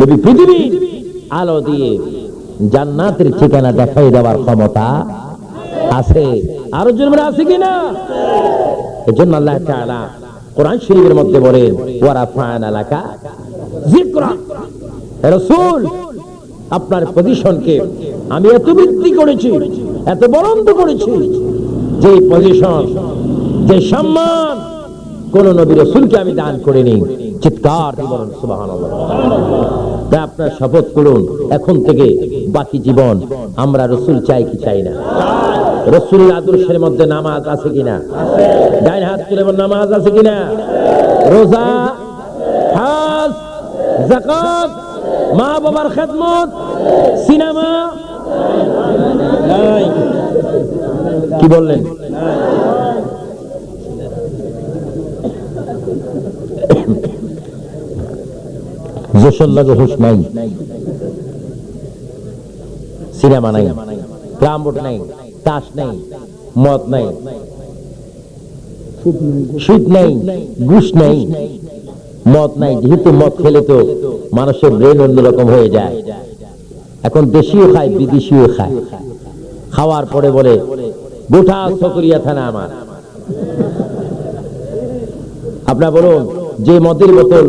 নবী পৃথিবী আলো দিয়ে জান্নাতের ঠিকানা দেখাই দেওয়ার ক্ষমতা আছে। আরও জন্মের আছে কিনা? এজন্য আল্লাহ তাআলা কোরআন শরীফের মধ্যে বলেন ওয়ারা ফান আলাকা যিকরা। রাসূল, আপনার পজিশনকে আমি এত বৃদ্ধি করেছি, এত বলন্দ করেছি, যে পজিশন, যে সম্মান কোন নবী রসুলকে আমি দান করিনি। চিৎকার বলেন, সুবহানাল্লাহ। তাই আপনার শপথ করুন, এখন থেকে বাকি জীবন আমরা রসুল চাই কি চাই না? রসুলের আদর্শের মধ্যে নামাজ আছে কিনা? ডাইন হাত তুলে নামাজ আছে কিনা? রোজা জাকাত মা বাবার খেদমত, সিনেমা? কি বললেন? যশোর লাগে হুশ নাই। সিনেমা নাই ভোট নাই, তাস নাই, মদ নাই, সুদ নাই, ঘুষ নাই, মদ নাই, যেহেতু মদ খেলে তো মানুষের ব্রেন অন্যরকম হয়ে যায়। এখন দেশীয় খায় বিদেশিও খায়। খাওয়ার পরে বলে, গোটা সকরিয়া থানা আমার। আপনার বলুন, যে মদের বোতল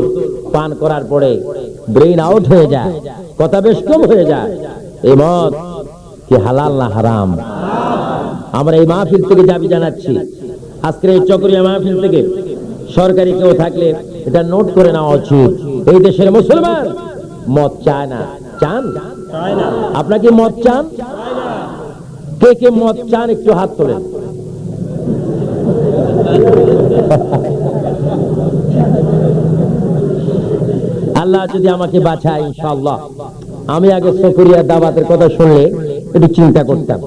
পান করার পরে ব্রেন আউট হয়ে যায় কথা বেশ কম হয়ে যায়। এই মদ কি হালাল না হারাম? আমরা এই মাহফিল থেকে দাবি জানাচ্ছি। আজকের এই চকরিয়া মাহফিল থেকে সরকারি কেউ থাকলে এটা নোট করে নেওয়া উচিত। এই দেশের মুসলমান মদ চায় না। চান? আপনার কি মদ চান? কে কে মদ চান একটু হাত তোলেন। আল্লাহ যদি আমাকে বাঁচায়, ইনশাআল্লাহ। আমি আগে সকুরিয়া দাবাতের কথা শুনলে একটু চিন্তা করতাম।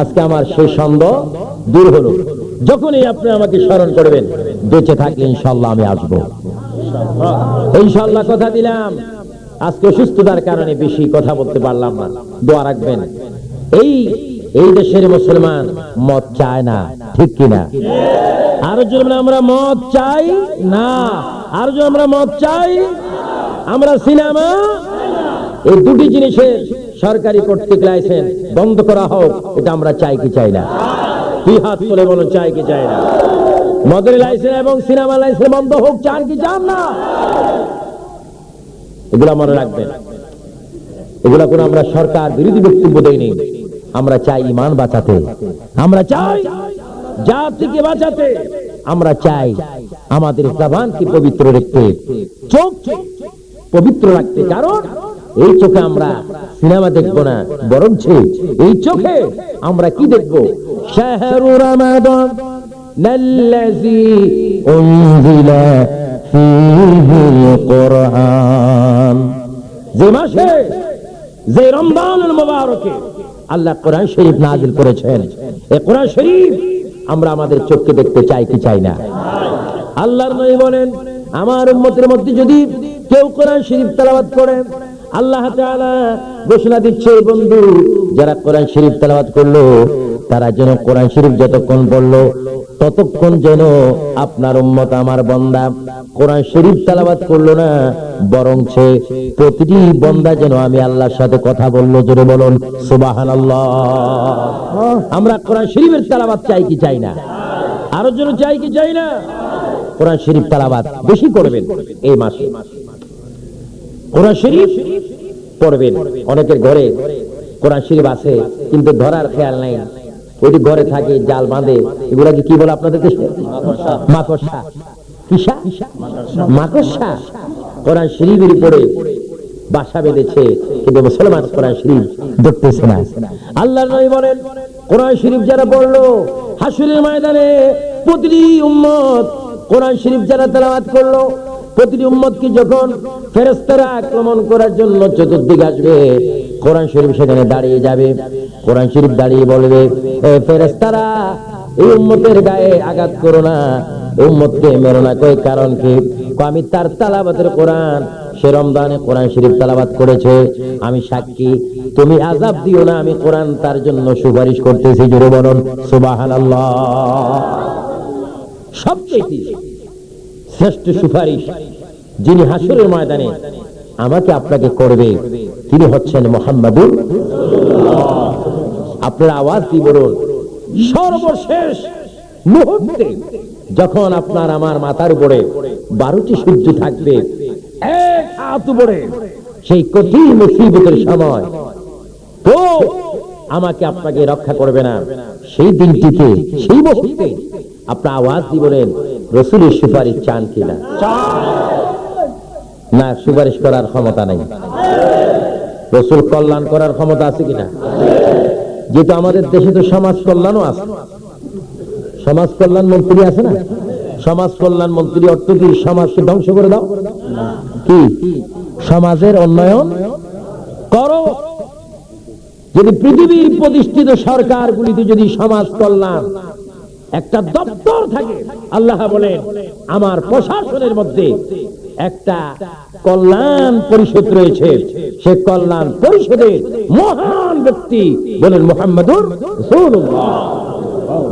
আজকে আমার সেই সন্দেহ দূর হলো। যখনই আপনি আমাকে স্মরণ করবেন, বেঁচে থাকলে ইনশাআল্লাহ আমি আসব। ইনশাআল্লাহ কথা দিলাম। আজকে অসুস্থতার কারণে বেশি কথা বলতে পারলাম না। দোয়া রাখবেন। এই এই দেশের মুসলমান মদ চায় না, ঠিক কিনা আরও জন আমরা মদ চাই না। আরও জন আমরা মদ চাই আমরা সিনেমা? এই দুটি জিনিসের সরকারি কর্তৃক লাইসেন্স বন্ধ করা হোক, এটা আমরা চাই কি চাই না। কি হাত তুলে বলো চাই কি চাই না। মদের লাইসেন্স এবং সিনেমা লাইসেন্স বন্ধ হোক চান কি চান না? এগুলা মনে রাখবেন। এগুলা কোনো আমরা সরকার বিরোধী বক্তব্য দেয়নি আমরা চাই ইমান বাঁচাতে। আমরা চাই জাতিকে বাঁচাতে। আমরা চাই আমাদের জবানকে পবিত্র রাখতে চোখ পবিত্র রাখতে কারণ এই চোখে আমরা সিনেমা দেখবো না বরঞ্চ এই চোখে আমরা কি দেখবো শাহরু রমাদান الذي أنزل فيه القرآن যে মাসে যে রমজানুল মুবারকে আল্লাহ কোরআন শরীফ নাজিল করেছেন এই কোরআন শরীফ আমরা আমাদের চোখকে দেখতে চাই কি চাই না আল্লাহর নবী বলেন আমার উম্মতের মধ্যে যদি কেউ কোরআন শরীফ তেলাওয়াত করে, আল্লাহ ঘোষণা দিচ্ছে বন্ধু, যারা কোরআন শরীফ তেলাওয়াত করল, তারা যেন কোরআন শরীফ যতক্ষণ পড়ল, ততক্ষণ যেন আপনার উম্মত আমার বন্দা। কোরআন শরীফ তেলাওয়াত করল না বরং সে প্রতিটি বন্দা যেন আমি আল্লাহর সাথে কথা বলল, জোরে বলুন, সুবহানাল্লাহ। আমরা কোরআন শরীফের তেলাওয়াত চাই কি চাই না? আরও যেন চাই কি চাই না? কোরআন শরীফ তেলাওয়াত বেশি করবেন এই মাসে। কোরআন শরীফ পড়বেন। অনেকের ঘরে কোরআন শরীফ আছে, কিন্তু ধরার খেয়াল নাই। ওইটি ঘরে থাকে, জাল বাঁধে। এগুলাকে কি বলে আপনাদের দেশে মাকড়সা। কিসা? মাকড়সা। কোরআন শরীফের উপরে বাসা বেঁধেছে, কিন্তু মুসলমান কোরআন শরীফ না। আল্লাহ নবী বলেন, কোরআন শরীফ যারা পড়ল, হাসুরের ময়দানে প্রতিটি উম্মত কোরআন শরীফ যারা তেলাওয়াত করল প্রতিটি উম্মতকে যখন ফেরেস্তারা আক্রমণ করার জন্য চতুর্দিক আসবে, কোরআন শরীফ সেখানে দাঁড়িয়ে যাবে। কোরআন শরীফ দাঁড়িয়ে বলবে ফেরেস্তারা এই উম্মতের গায়ে আঘাত করো না, উম্মতকে মেরো না। কই কারণ কি? আমি তার তালাবাতের কোরআন, সে রমজানে কোরআন শরীফ তালাবাত করেছে। আমি সাক্ষী, তুমি আজাব দিও না, আমি কোরআন তার জন্য সুপারিশ করতেছি। জোরে বলুন, সুবহানাল্লাহ। সবচেয়ে শ্রেষ্ঠ সুপারিশ যিনি হাসুরের ময়দানে আমাকে আপনাকে করবে, তিনি হচ্ছেন মোহাম্মদুর আপনার আওয়াজ কি বলুন, সর্বশেষ মুহূর্তে যখন আপনার আমার মাথার উপরে বারোটি সূর্য থাকবে, এক হাত উপরে, সেই কঠিন মুসিবতের সময়, তো আমাকে আপনাকে রক্ষা করবে না। সেই দিনটিতে সেই মুহূর্তে আপনার আওয়াজ দিয়ে বলেন রসুলের সুপারিশ চান কিনা? না, সুপারিশ করার ক্ষমতা নেই। রসুল কল্যাণ করার ক্ষমতা আছে কিনা? যেহেতু আমাদের দেশে তো সমাজ কল্যাণও আছে। সমাজ কল্যাণ মন্ত্রী আছে না? সমাজ কল্যাণ মন্ত্রী অর্থ কি সমাজকে ধ্বংস করে দাও? কি? সমাজের উন্নয়ন করো। যদি পৃথিবীর প্রতিষ্ঠিত সরকারগুলিতে যদি সমাজ কল্যাণ একটা দপ্তর থাকে। আল্লাহ বলেন, আমার প্রশাসনের মধ্যে একটা কল্যাণ পরিষদ রয়েছে। সে কল্যাণ পরিষদের মহান ব্যক্তি বলেন মোহাম্মদুর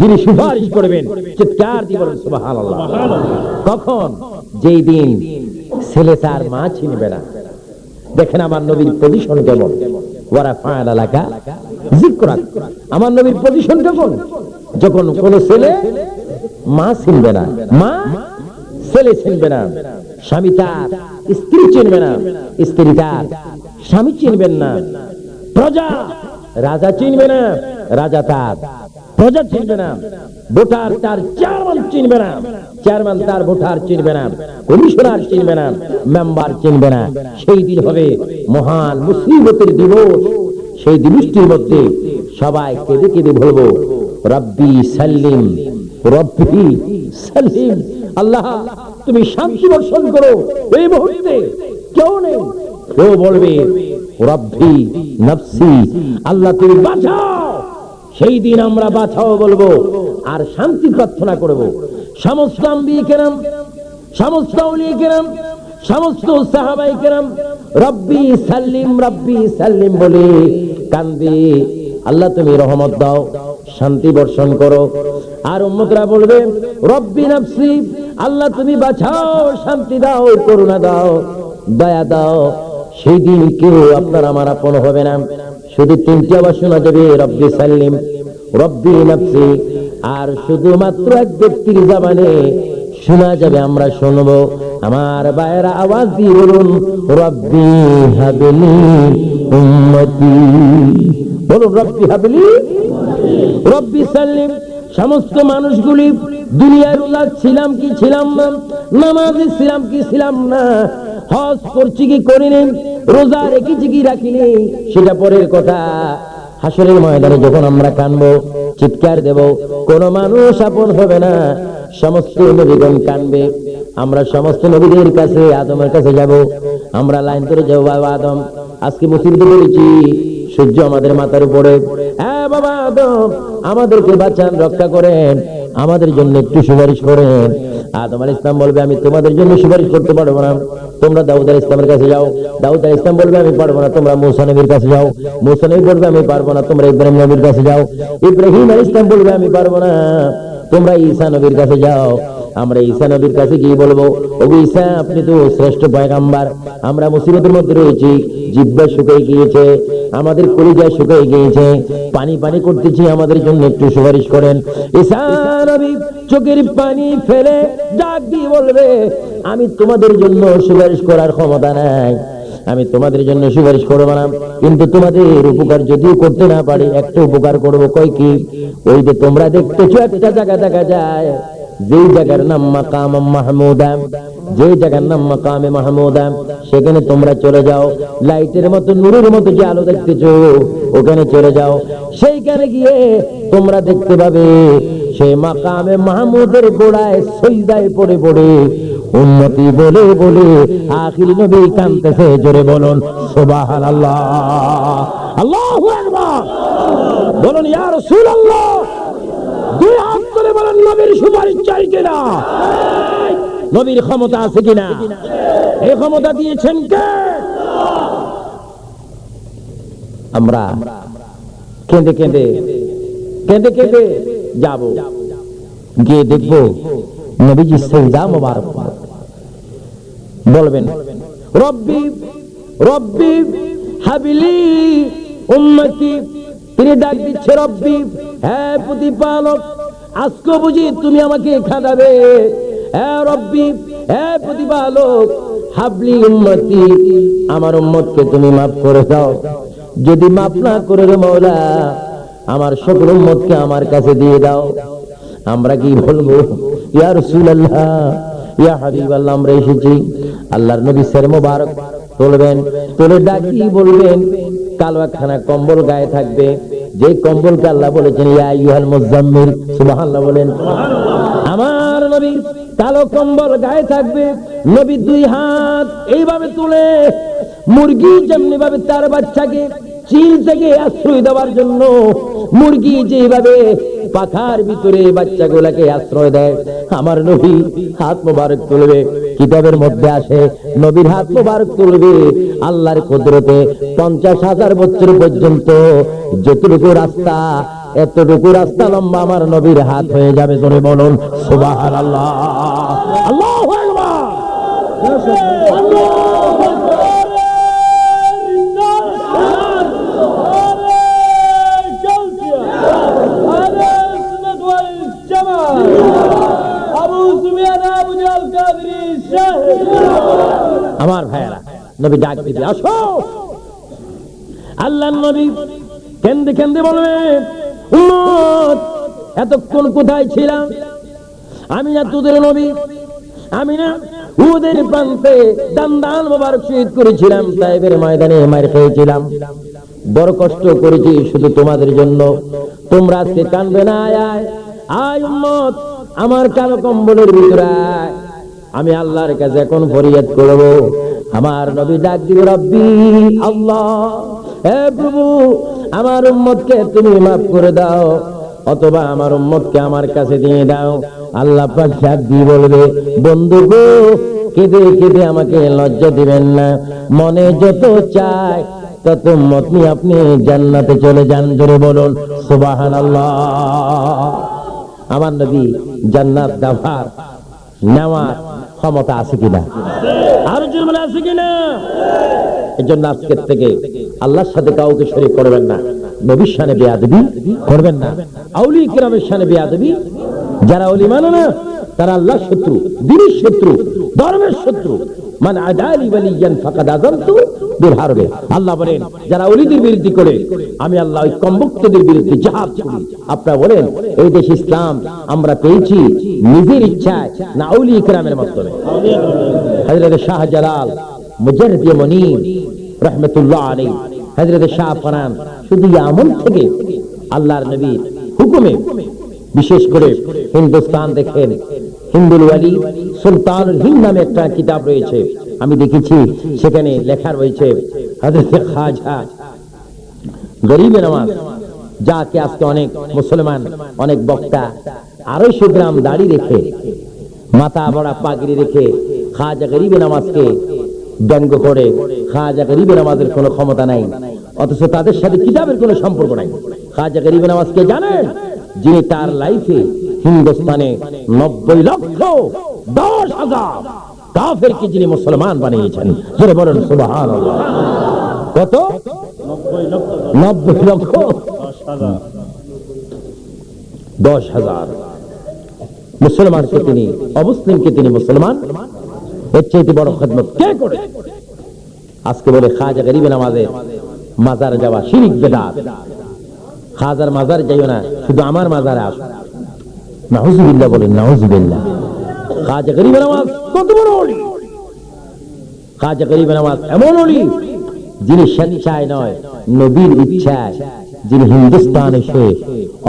যিনি সুপারিশ করবেন, চিৎকার কখন? যেই দিন ছেলে তার মা চিনবে না। দেখেন আমার নবীর পজিশন কেমন। ওরা ফায়াল এলাকা জিক্রাত আমার নবীর পজিশন কেমন? যখন কোন ছেলে মা চিনবে না, মা ছেলে চিনবে না, স্বামী তার স্ত্রী চিনবে না, স্ত্রী তার স্বামী চিনবেন না, প্রজা রাজা চিনবে না, রাজা তার প্রজা চিনবে না, ভোটার তার চেয়ারম্যান চিনবে না, চেয়ারম্যান তার ভোটার চিনবে না, কমিশনার চিনবে না, মেম্বার চিনবে না। সেই দিন হবে মহান মুসিবতের দিবস, সেই দিবসটির মধ্যে সবাই কেঁদে কেঁদে বলব রব্বি সাল্লিম রব্বি সাল্লিম। আল্লাহ, তুমি শান্তি বর্ষণ করো। এই মুহূর্তে কেউ নেই। কেউ বলবে, রব্বি নফসি। আল্লাহ, তুমি বাঁচাও। সেই দিন আমরা বাঁচাও বলব আর শান্তি প্রার্থনা করব। সমস্ত আম্বিয়ে কেরাম সমস্ত আউলিয়ে কেরাম সমস্ত সাহাবাই কেরাম রব্বি সাল্লিম রব্বি সাল্লিম বলে কান্দে। আল্লাহ, তুমি রহমত দাও। শান্তি বর্ষণ করো। আর উম্মতরা বলবে, রব্বি নফসি, আল্লাহ তুমি বাঁচাও শান্তি দাও, করুণা দাও, দয়া দাও। সেই দিন কেউ আপনার আমার আপন হবে না। শুধু তিনটি আবার শোনা যাবে, রব্বি সাল্লিম, রব্বি নাফসি। আর শুধুমাত্র এক ব্যক্তির জামানে শোনা যাবে, আমরা শুনব। আমার বায়েরা আওয়াজ দিয়ে বলুন, রব্বি হাবিলি উম্মতি। বলুন, রব্বি হাবিলি, রব্বি সাল্লিম, সমস্ত মানুষগুলি দুনিয়ার উল্লাস ছিলাম কি ছিলাম না, নামাজে ছিলাম কি ছিলাম না, হজ করছি কি করিনি, রোজা রেখেছি কি রাখিনি? সেটা পরের কথা। হাসরের ময়দানে যখন আমরা কানবো, চিৎকার দেব, কোন মানুষ আপন হবে না, সমস্ত নবীগণ কানবে। আমরা সমস্ত নবীদের কাছে, আদমের কাছে যাব। আমরা লাইন ধরে যাব, বাবা আদম, আজকে মুসিবতে বলেছি সূর্য আমাদের মাথার উপরে। হ্যাঁ বাবা, আদম, আমাদেরকে বাঁচান, রক্ষা করেন, আমাদের জন্য একটু সুপারিশ করেন। আদম আল ইসলাম বলবে, আমি তোমাদের জন্য সুপারিশ করতে পারব না। তোমরা দাউদ আল ইসলামের কাছে যাও। দাউদ আল ইসলাম বলবে, আমি পারব না। তোমরা মুসা নবীর কাছে যাও। মুসা নবী বলবে, আমি পারব না। তোমরা ইব্রাহিম নবীর কাছে যাও। ইব্রাহিম আল ইসলাম বলবে, আমি পারব না। তোমরা ঈসা নবীর কাছে যাও। আমরা ঈসা নবীর কাছে গিয়ে বলব ও ঈসা, আপনি তো শ্রেষ্ঠ পয়গাম্বার। আমরা মুসিবতের মধ্যে রয়েছি, জিব্বা শুকিয়ে গিয়েছে, আমাদের কলিজা শুকিয়ে গিয়েছে, পানি পানি করতেছি আমাদের জন্য একটু সুপারিশ করেন। ঈসা নবী চোখের পানি ফেলে ডাক দিয়ে বলবে, আমি তোমাদের জন্য সুপারিশ করার ক্ষমতা নাই। আমি তোমাদের জন্য সুপারিশ করব না। কিন্তু তোমাদের উপকার যদিও করতে না পারি, একটা উপকার করব কই কি? ওই যে তোমরা দেখতেছো একটা জায়গা দেখা যায় যেই জায়গার নাম মাকাম মাহমুদা যে জায়গার নাম মাকামে মাহমুদা, সেখানে তোমরা চলে যাও। লাইটের মতো, নূরের মতো যে আলো দেখতেছো, ওখানে চলে যাও। সেইখানে গিয়ে তোমরা দেখতে পাবে সেই মাকামে মাহমুদের গোড়ায় সইদায় পড়ে পড়ে, উন্নতি বলে বলে আখির নবী কানতেছে জোরে বলুন সুবাহান আল্লাহ আল্লাহু বলুন, ইয়া রাসূলুল্লাহ। দুই হাত করে কিনা নবীর ক্ষমতা আছে কিনা? এই ক্ষমতা দিয়েছেন কে? আমরা। কেঁদে কেঁদে কেঁদে কেঁদে যাব। গিয়ে দেখব নবীজি সেজদা মোবারক। বলবেন, রব্বি রব্বি হাবিলি উম্মতি। তিনি ডাক দিচ্ছে, রব্বি হ্যাঁ প্রতিপালক আজকে বুঝি তুমি আমাকে হ্যাঁ প্রতিপালক, হাবলি উম্মতি, আমার উম্মতকে তুমি মাফ করে দাও। যদি মাফ না করে মৌলা আমার সকল উম্মতকে আমার কাছে দিয়ে দাও। আমরা কি বলব? ইয়া ইয়া আমরা এসেছি। আল্লাহর নবী সের মোবারক তুলবেন, তুলে ডাকি বলবেন, কালো একখানা কম্বল গায়ে থাকবে। যে কম্বলকে আল্লাহ বলেছেন বলেন। আমার নবী কালো কম্বল গায়ে থাকবে, নবী দুই হাত এইভাবে তুলে, মুরগি যেমনি ভাবে তার বাচ্চাকে চিল থেকে আশ্রয় দেওয়ার জন্য মুরগি যেভাবে পাখার ভিতরে বাচ্চাগুলাকে আশ্রয় দেয়, আমার নবী হাত মোবারক তুলবে। কিতাবের মধ্যে আসে, নবীর হাত মোবারক তুলবে, আল্লাহর কুদরতে পঞ্চাশ হাজার বছর পর্যন্ত যতটুকু রাস্তা, এতটুকু রাস্তা লম্বা আমার নবীর হাত হয়ে যাবে, জোরে বলুন সুবাহ আল্লাহ আল্লাহ আমার নবী ডাক দিবে আসো। আল্লাহ নবী কেন্দ্রে কেন্দ্রে বলবে, উম্মত, এতক্ষণ কোথায় ছিলাম? আমি না তোদের নবী, আমি না ওদের প্রান্তে দান দান মোবারক শহীদ করেছিলাম সাহেবের ময়দানে মার খেয়েছিলাম। বড় কষ্ট করেছি শুধু তোমাদের জন্য। তোমরা আজকে কানবে না, আয় আয়। উম্মত, আমার কালো কম্বলের ভিতরে। আমি আল্লাহর কাছে এখন ফরিয়াদ করব। আমার নবী ডাক দিবে রব্বি। আল্লাহ। হে প্রভু, আমার উম্মতকে তুমি মাফ করে দাও, অথবা আমার উম্মতকে আমার কাছে দিয়ে দাও। আল্লাহ পাক ডাক দিয়ে বলবে, বন্ধু গো, কেঁদে কেঁদে আমাকে লজ্জা দিবেন না। মনে যত চায়, তত উম্মত নিয়ে আপনি জান্নাতে চলে যান। জোরে বলুন, সুবহানাল্লাহ। আমার নবী জান্নাত দাফার নেওয়ার ক্ষমতা আছে কিনা? আছে কিনা জন্য আজকের থেকে আল্লাহর সাথে কাউকে করবেন না। নবীর সানে করবেন না। আউলি কিরামের সানে যারা অলি মানে না, তারা শত্রু, দিনের শত্রু, ধর্মের শত্রু। আদালি ফাকাদ আল্লাহ বলেন, যারা অলিদের বিরুদ্ধে করে, আমি আল্লাহ ওই কমবক্তদের বিরুদ্ধে জিহাদ করি। আপনারা বলেন, এই দেশ ইসলাম আমরা পেয়েছি নিজের ইচ্ছায়, না আউলি ইকরামের মাধ্যমে? হযরত শাহজালাল মুজাররিদ মনির রহমতুল্লাহ আলী হযরত শাহ ফরান শুধু আমল থেকে আল্লাহর নবীর হুকুমে, বিশেষ করে হিন্দুস্তান দেখেন, হিন্দুল ওয়ালি সুলতানুল হিন্দ নামে একটা কিতাব রয়েছে, আমি দেখেছি, সেখানে লেখা রয়েছে, হযরত খাজা, গরিবে নামাজ, যাকে আজকে অনেক মুসলমান, অনেক বক্তা, আড়াইশো গ্রাম দাড়ি রেখে, মাথা বড়া পাগড়ি রেখে খাজা গরিবে নামাজকে ব্যঙ্গ করে খাজা গরিবে নামাজের কোনো ক্ষমতা নাই অথচ তাদের সাথে কিতাবের কোনো সম্পর্ক নাই। খাজা গরিবে নামাজকে জানেন যিনি তার লাইফে হিন্দুস্তানে নব্বই লক্ষ দশ হাজার কাফেরকে যিনি মুসলমান বানিয়েছেন। জোরে বলেন সুবহান কত? নব্বই লক্ষ দশ হাজার। মুসলমানকে তিনি অমুসলিমকে তিনি মুসলমান এর চাইতে বড় খদমত। কে করে? আজকে বলে খাজা গরিবে নামাজে মাজার যাওয়া শিরিক বেদাত। খাজার মাজার যাইও না, শুধু আমার মাজারে আসো। নাহুজুবিল্লাহ বলেন নাহুজুবিল্লাহ খাজা গরিবে নামাজ কত বড় অলি। খাজা গরিবে নামাজ এমন অলি, যিনি স্বেচ্ছায় নয়, নবীর ইচ্ছায়। যিনি হিন্দুস্তান এসে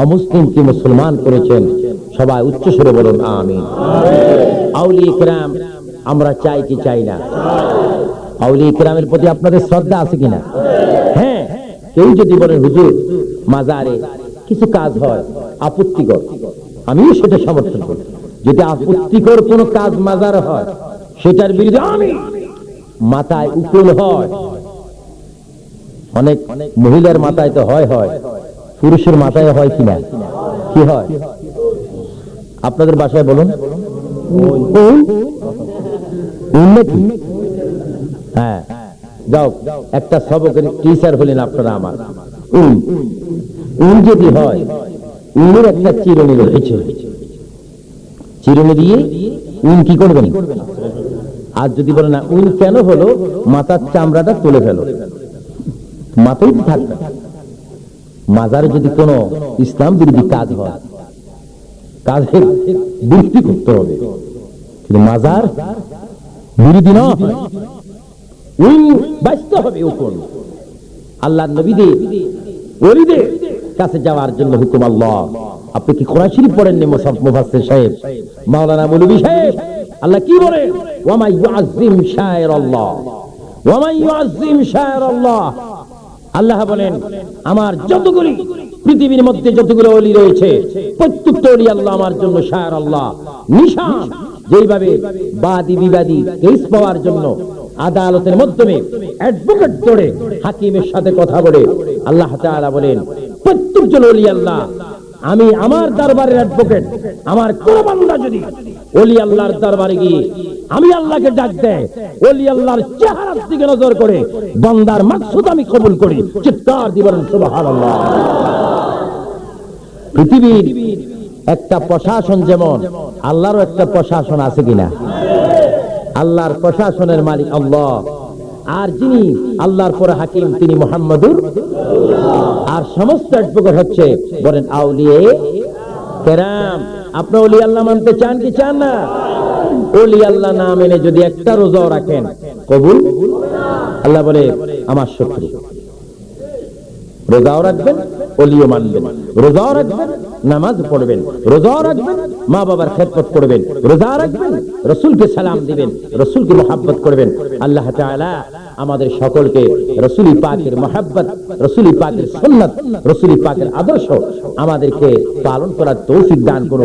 অমুসলিমকে মুসলমান করেছেন, সবাই উচ্চ সুরে বলুন, আমিন। আউলি ইকরাম আমরা চাই কি চাই না। আউলি ইকরামের প্রতি আপনাদের শ্রদ্ধা আছে কিনা? হ্যাঁ কেউ যদি বলেন, হুজুর, মাজারে কিছু কাজ হয়, আপত্তিকর। আমিও সেটা সমর্থন করি। যদি আপত্তিকর কোনো কাজ মাজার হয়, সেটার বিরুদ্ধে আমি মাথায় উকুল হয়। অনেক মহিলার মাথায় তো হয় হয়। পুরুষের মাথায় হয় কিনা কি হয়? আপনাদের বাসায় বলুন। উল হ্যাঁ। যাও, একটা সবকের টিচার হলেন আপনারা আমার। উন। উন যদি হয়, উনের একটা চিরুনি রয়েছে। চিরুনি দিয়ে উন কি করবেন? আর যদি বলে না, উন কেন হলো? মাথার চামড়াটা তুলে ফেলো। মাথায় থাকবে। মাজারে যদি কোনো ইসলাম বিরোধী কাজ হয়, কাজের বিরতি করতে হবে। মাজার বিরোধী না উইং বাঁচতে হবে উকুন আল্লাহ নবীদের, ওলিদের কাছে যাওয়ার জন্য হুকুম আল্লাহ। আপনি কি কোরআন শরীফ পড়েননি মোসাফ মুফাসসির সাহেব? মাওলানা মৌলভী সাহেব, আল্লাহ কি বলে? ওয়ামা ইউআযযিম শায়র আল্লাহ ওয়ামা ইউআযযিম শায়র আল্লাহ আল্লাহ বলেন, আমার যতগুলি পৃথিবীর মধ্যে যতগুলো অলি রয়েছে, প্রত্যেকটা অলি আল্লাহ আমার জন্য শায়র আল্লাহ নিশান যেইভাবে বাদী বিবাদী কেস পাওয়ার জন্য আদালতের মাধ্যমে অ্যাডভোকেট করে হাকিমের সাথে কথা বলে, আল্লাহ তাআলা বলেন প্রত্যেকজন অলি আল্লাহ, আমি আমার দরবারের অ্যাডভোকেট আমার কোন বান্দা যদি অলি আল্লাহর দরবারে গিয়ে আমি আল্লাহকে ডাক দেয় অলি আল্লাহর চেহারার দিকে নজর করে বান্দার মাকসুদ আমি কবুল করি। চিৎকার দিবেন সুবহানাল্লাহ। পৃথিবীর একটা প্রশাসন যেমন, আল্লাহরও একটা প্রশাসন আছে কিনা? আল্লাহর প্রশাসনের মালিক আল্লাহ। আর যিনি আল্লাহর পরে হাকিম, তিনি মোহাম্মদুর আর সমস্ত অ্যাডভোকেট হচ্ছে, বলেন, আউলিয়ে কেরাম। আপনি ওলি আল্লাহ মানতে চান কি চান না? ওলি আল্লাহ না মেনে যদি একটা রোজাও রাখেন, কবুল? আল্লাহ বলে, আমার শত্রু। রোজাও রাখবেন, অলিও মানবেন। রোজাও রাখবেন নামাজ পড়বেন রোজাও রাখবেন মা বাবার খেদমত করবেন, রোজা রাখবেন, রসুলকে সালাম দিবেন, রসুলকে মোহাব্বত করবেন। আল্লাহ তাআলা আমাদের সকলকে রসুলি পাকের মোহাব্বত, রসুলি পাকের সুন্নাত, রসুলি পাকের আদর্শ আমাদেরকে পালন করার তৌফিক দান করুন